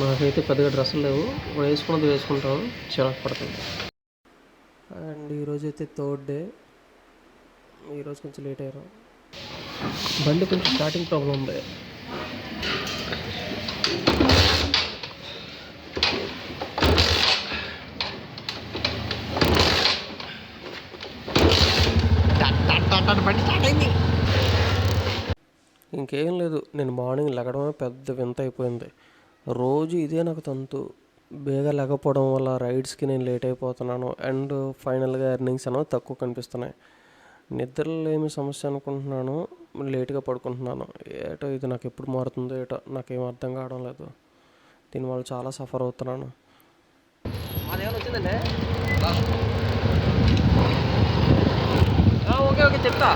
నాకైతే పెద్దగా డ్రెస్సులు లేవు. వేసుకున్నది వేసుకుంటాం. చిరాకు పడుతుంది. అండ్ ఈరోజు అయితే థర్డ్ డే. ఈరోజు కొంచెం లేట్ అయ్యారు. బండి కొంచెం స్టార్టింగ్ ప్రాబ్లం ఉంది. ఇంకేం లేదు. నేను మార్నింగ్ లెగడమే పెద్ద వింత అయిపోయింది. రోజు ఇదే నాకు తంతు. బేగా లేకపోవడం వల్ల రైడ్స్కి నేను లేట్ అయిపోతున్నాను. అండ్ ఫైనల్గా ఎర్నింగ్స్ అనేవి తక్కువ కనిపిస్తున్నాయి. నిద్రలో ఏమి సమస్య అనుకుంటున్నాను. లేట్గా పడుకుంటున్నాను. ఏటో ఇది నాకు ఎప్పుడు మారుతుందో ఏటో నాకేం అర్థం కావడం లేదు. దీనివల్ల చాలా సఫర్ అవుతున్నాను. ఓకే ఓకే చెప్తా.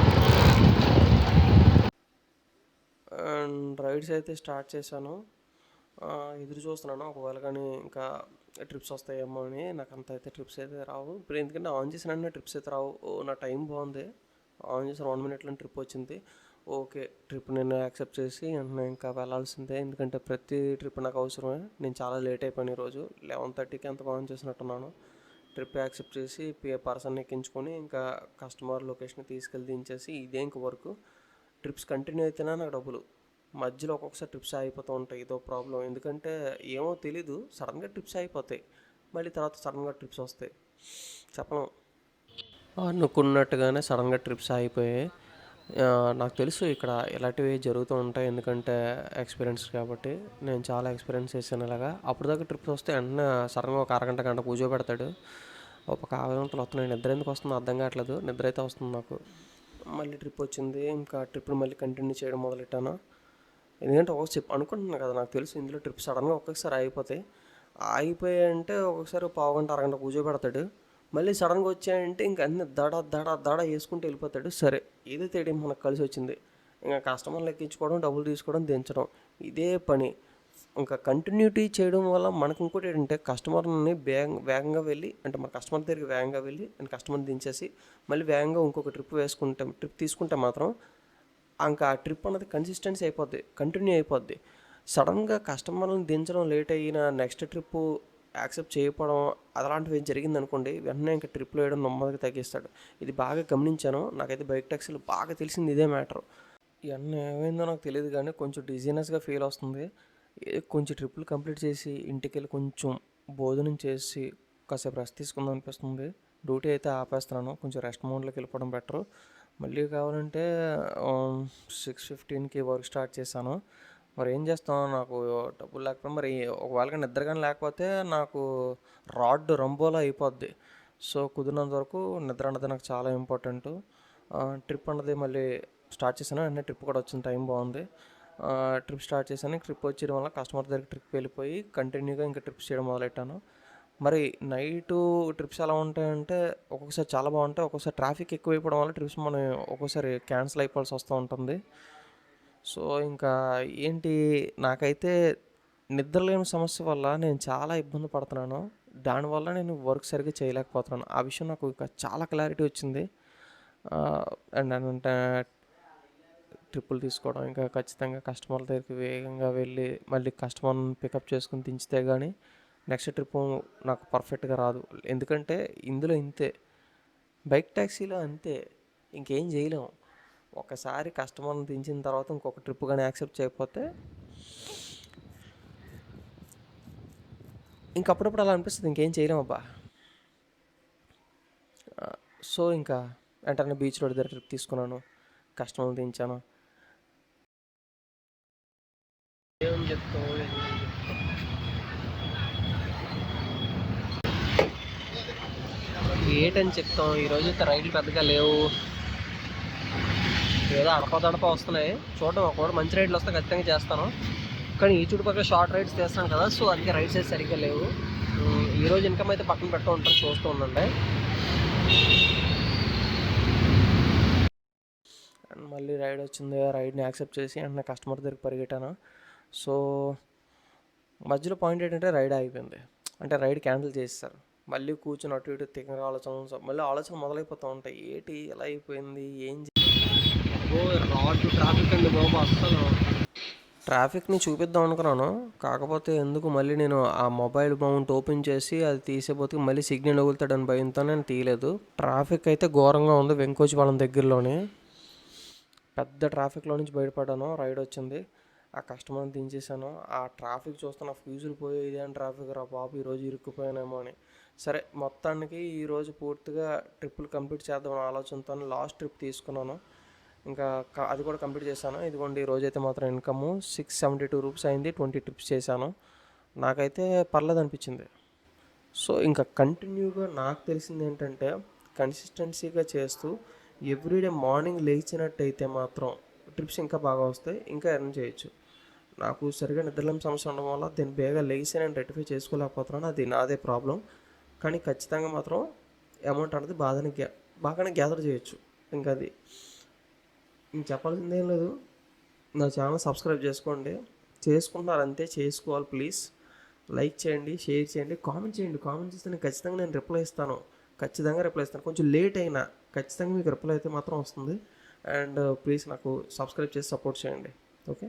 అండ్ రైడ్స్ అయితే స్టార్ట్ చేశాను. ఎదురు చూస్తున్నాను. ఒకవేళ కానీ ఇంకా ట్రిప్స్ వస్తాయేమో అని నాకు అంత అయితే ట్రిప్స్ అయితే రావు. ఇప్పుడు ఎందుకంటే ఆన్ చేసిన ట్రిప్స్ అయితే రావు. ఓ నా టైం బాగుంది. ఆన్ చేసిన వన్ మినిట్లో ట్రిప్ వచ్చింది. ఓకే ట్రిప్ నేను యాక్సెప్ట్ చేసి నేను ఇంకా వెళ్ళాల్సిందే. ఎందుకంటే ప్రతి ట్రిప్ నాకు అవసరమే. నేను చాలా లేట్ అయిపోయాను ఈరోజు లెవెన్ థర్టీకి అంత ఆన్ చేసినట్టున్నాను. ట్రిప్ యాక్సెప్ట్ చేసి పర్సన్ ఎక్కించుకొని ఇంకా కస్టమర్ లొకేషన్ తీసుకెళ్ళి దించేసి ఇదే ఇంక వర్క్. ట్రిప్స్ కంటిన్యూ అయితేనే నాకు డబ్బులు. మధ్యలో ఒక్కొక్కసారి ట్రిప్స్ అయిపోతూ ఉంటాయి. ఇదో ప్రాబ్లం ఎందుకంటే ఏమో తెలీదు. సడన్గా ట్రిప్స్ అయిపోతాయి మళ్ళీ తర్వాత సడన్గా ట్రిప్స్ వస్తాయి. చెప్పను అనుకున్నట్టుగానే సడన్గా ట్రిప్స్ అయిపోయాయి నాకు తెలుసు ఇక్కడ ఇలాంటివి జరుగుతూ ఉంటాయి. ఎందుకంటే ఎక్స్పీరియన్స్ కాబట్టి నేను చాలా ఎక్స్పీరియన్స్ చేశాను ఇలాగా. అప్పుడు దాకా ట్రిప్స్ వస్తే వెంటనే సడన్గా ఒక అరగంట గంట పూజ పెడతాడు. ఒక ఆవేదనతో వస్తున్నాయి. నిద్ర ఎందుకు వస్తుందో అర్థం కావట్లేదు. నిద్ర అయితే వస్తుంది నాకు. మళ్ళీ ట్రిప్ వచ్చింది. ఇంకా ట్రిప్ని మళ్ళీ కంటిన్యూ చేయడం మొదలెట్టాను. ఎందుకంటే ఒక చెప్పు అనుకుంటున్నాను కదా నాకు తెలుసు ఇందులో ట్రిప్ సడన్గా ఒక్కొక్కసారి ఆగిపోతాయి ఆగిపోయాయంటే ఒక్కొక్కసారి పావు గంట అరగంట కూర్చోబెడతాడు. మళ్ళీ సడన్గా వచ్చాయంటే ఇంక అన్ని దడ దడ దడ వేసుకుంటూ వెళ్ళిపోతాడు. సరే ఏదో తేడా మనకు కలిసి వచ్చింది. ఇంకా కస్టమర్లు ఎక్కించుకోవడం డబ్బులు తీసుకోవడం దించడం ఇదే పని. ఇంకా కంటిన్యూటీ చేయడం వల్ల మనకు ఇంకోటి ఏంటంటే కస్టమర్ని వేగ వేగంగా వెళ్ళి అంటే మన కస్టమర్ దగ్గరికి వేగంగా వెళ్ళి అండ్ కస్టమర్ని దించేసి మళ్ళీ వేగంగా ఇంకొక ట్రిప్ వేసుకుంటే ట్రిప్ తీసుకుంటే మాత్రం ఇంకా ఆ ట్రిప్ అన్నది కన్సిస్టెన్సీ అయిపోద్ది కంటిన్యూ అయిపోద్ది. సడన్గా కస్టమర్లను దించడం లేట్ అయిన నెక్స్ట్ ట్రిప్ యాక్సెప్ట్ చేయకపోవడం అలాంటివి ఏం జరిగింది అనుకోండి వెంటనే ఇంకా ట్రిప్లో వేయడం నెమ్మదిగా తగ్గిస్తాడు. ఇది బాగా గమనించాను నాకైతే బైక్ ట్యాక్సీలు బాగా తెలిసింది ఇదే మ్యాటర్ ఇవన్నీ ఏమైందో నాకు తెలియదు కానీ కొంచెం డిజీనెస్గా ఫీల్ వస్తుంది. కొంచెం ట్రిప్పులు కంప్లీట్ చేసి ఇంటికి వెళ్ళి కొంచెం భోజనం చేసి కాసేపు రెస్ట్ తీసుకుందాం అనిపిస్తుంది. డ్యూటీ అయితే ఆపేస్తున్నాను కొంచెం రెస్ట్ మోడ్లోకి వెళ్ళిపోవడం బెటర్ మళ్ళీ కావాలంటే సిక్స్ ఫిఫ్టీన్కి వర్క్ స్టార్ట్ చేశాను. మరి ఏం చేస్తాం? నాకు డబ్బులు లేకపోతే మరి ఒకవేళ నిద్ర కానీ లేకపోతే నాకు రాడ్ రంబోలా అయిపోద్ది. సో కుదిరినంత వరకు నిద్ర అన్నది నాకు చాలా ఇంపార్టెంట్. ట్రిప్ అన్నది మళ్ళీ స్టార్ట్ చేశాను. అన్నీ ట్రిప్ కూడా వచ్చిన టైం బాగుంది. ట్రిప్ స్టార్ట్ చేశాను. ట్రిప్ వచ్చేయడం వల్ల కస్టమర్ దగ్గర ట్రిప్ వెళ్ళిపోయి కంటిన్యూగా ఇంకా ట్రిప్స్ చేయడం మొదలెట్టాను. మరి నైటు ట్రిప్స్ ఎలా ఉంటాయంటే ఒక్కొక్కసారి చాలా బాగుంటాయి. ఒక్కొక్కసారి ట్రాఫిక్ ఎక్కువైపోవడం వల్ల ట్రిప్స్ మనం ఒక్కోసారి క్యాన్సిల్ అయిపోవాల్సి వస్తూ ఉంటుంది. సో ఇంకా ఏంటి నాకైతే నిద్రలేని సమస్య వల్ల నేను చాలా ఇబ్బంది పడుతున్నాను. దానివల్ల నేను వర్క్ సరిగ్గా చేయలేకపోతున్నాను. ఆ విషయం నాకు ఇంకా చాలా క్లారిటీ వచ్చింది. అండ్ అంటే ట్రిప్పులు తీసుకోవడం ఇంకా ఖచ్చితంగా కస్టమర్ల దగ్గరికి వేగంగా వెళ్ళి మళ్ళీ కస్టమర్ని పికప్ చేసుకుని దించితే కానీ నెక్స్ట్ ట్రిప్ నాకు పర్ఫెక్ట్గా రాదు. ఎందుకంటే ఇందులో ఇంతే. బైక్ ట్యాక్సీలో అంతే. ఇంకేం చేయలేము. ఒకసారి కస్టమర్ని దించిన తర్వాత ఇంకొక ట్రిప్ కానీ యాక్సెప్ట్ చేయకపోతే ఇంకప్పుడప్పుడు అలా అనిపిస్తుంది. ఇంకేం చేయలేము అబ్బా. సో ఇంకా వెంటనే బీచ్ రోడ్ దగ్గర ట్రిప్ తీసుకున్నాను. కస్టమర్ని దించాను ఏం చెప్తావు ఏటని చెప్తాం? ఈరోజు అయితే రైలు పెద్దగా లేవు. ఏదో అడపదడప వస్తున్నాయి. చూడడం ఒకవేళ మంచి రైడ్లు వస్తే ఖచ్చితంగా చేస్తాను. కానీ ఈ చుట్టుపక్కల షార్ట్ రైడ్స్ చేస్తాను కదా సో అందుకే రైడ్స్ అయితే సరిగ్గా లేవు. ఈరోజు ఇన్కమ్ అయితే పక్కన పెడుతూ ఉంటారు చూస్తూ ఉండండి. అండ్ మళ్ళీ రైడ్ వచ్చింది రైడ్ని యాక్సెప్ట్ చేసి అండ్ నా కస్టమర్ దగ్గరికి పరిగెట్టాను. సో మధ్యలో పాయింట్ ఏంటంటే రైడ్ అయిపోయింది అంటే రైడ్ క్యాన్సిల్ చేస్తారు మళ్ళీ కూర్చొని అటు ఇటు తింగర ఆలోచన మళ్ళీ ఆలోచన మొదలైపోతూ ఉంటాయి. ఏంటి ఎలా అయిపోయింది? ఏం రాడ్ ట్రాఫిక్ అండి బాబు అస్సలు. ట్రాఫిక్ని చూపిద్దాం అనుకున్నాను. కాకపోతే ఎందుకు మళ్ళీ నేను ఆ మొబైల్ మౌంట్ ఓపెన్ చేసి అది తీసేపోతే మళ్ళీ సిగ్నల్ వగులుతాడని భయంతో నేను తీయలేదు. ట్రాఫిక్ అయితే ఘోరంగా ఉంది వెంకోచిపాలెం దగ్గరలోనే. పెద్ద ట్రాఫిక్లో నుంచి బయటపడ్డాను. రైడ్ వచ్చింది. ఆ కస్టమర్ని దించేసాను ఆ ట్రాఫిక్ చూస్తున్న ఫ్యూజులు పోయి ఇదేం ట్రాఫిక్ రా బాబు ఈరోజు ఇరుక్కుపోయానేమో అని. సరే మొత్తానికి ఈరోజు పూర్తిగా ట్రిప్పులు కంప్లీట్ చేద్దామని ఆలోచనతో లాస్ట్ ట్రిప్ తీసుకున్నాను. ఇంకా అది కూడా కంప్లీట్ చేశాను. ఇదిగోండి ఈ రోజైతే మాత్రం income six seventy two rupees అయింది ట్వంటీ ట్రిప్స్ చేశాను. నాకైతే పర్లేదు అనిపించింది. సో ఇంకా కంటిన్యూగా నాకు తెలిసింది ఏంటంటే కన్సిస్టెన్సీగా చేస్తూ ఎవ్రీడే మార్నింగ్ లేచినట్టయితే మాత్రం ట్రిప్స్ ఇంకా బాగా వస్తాయి ఇంకా ఎర్న్ చేయొచ్చు. నాకు సరిగా నిద్రలేని సమస్య ఉండడం వల్ల దీన్ని బేగా లేచి నేను రెక్టిఫై చేసుకోలేకపోతున్నాను. అది నాదే ప్రాబ్లం. కానీ ఖచ్చితంగా మాత్రం అమౌంట్ అనేది బాగానే గ్యా బాగానే గ్యాదర్ చేయొచ్చు. ఇంకా అది ఇంక చెప్పాల్సిందేం లేదు. నా ఛానల్ సబ్స్క్రైబ్ చేసుకోండి. చేసుకుంటున్నారు అంతే చేసుకోవాలి ప్లీజ్. లైక్ చేయండి షేర్ చేయండి కామెంట్ చేయండి. కామెంట్ చేస్తే నేను ఖచ్చితంగా నేను రిప్లై ఇస్తాను. ఖచ్చితంగా రిప్లై ఇస్తాను. కొంచెం లేట్ అయినా ఖచ్చితంగా మీకు రిప్లై అయితే మాత్రం వస్తుంది. అండ్ ప్లీజ్ నాకు సబ్స్క్రైబ్ చేసి సపోర్ట్ చేయండి. ఓకే?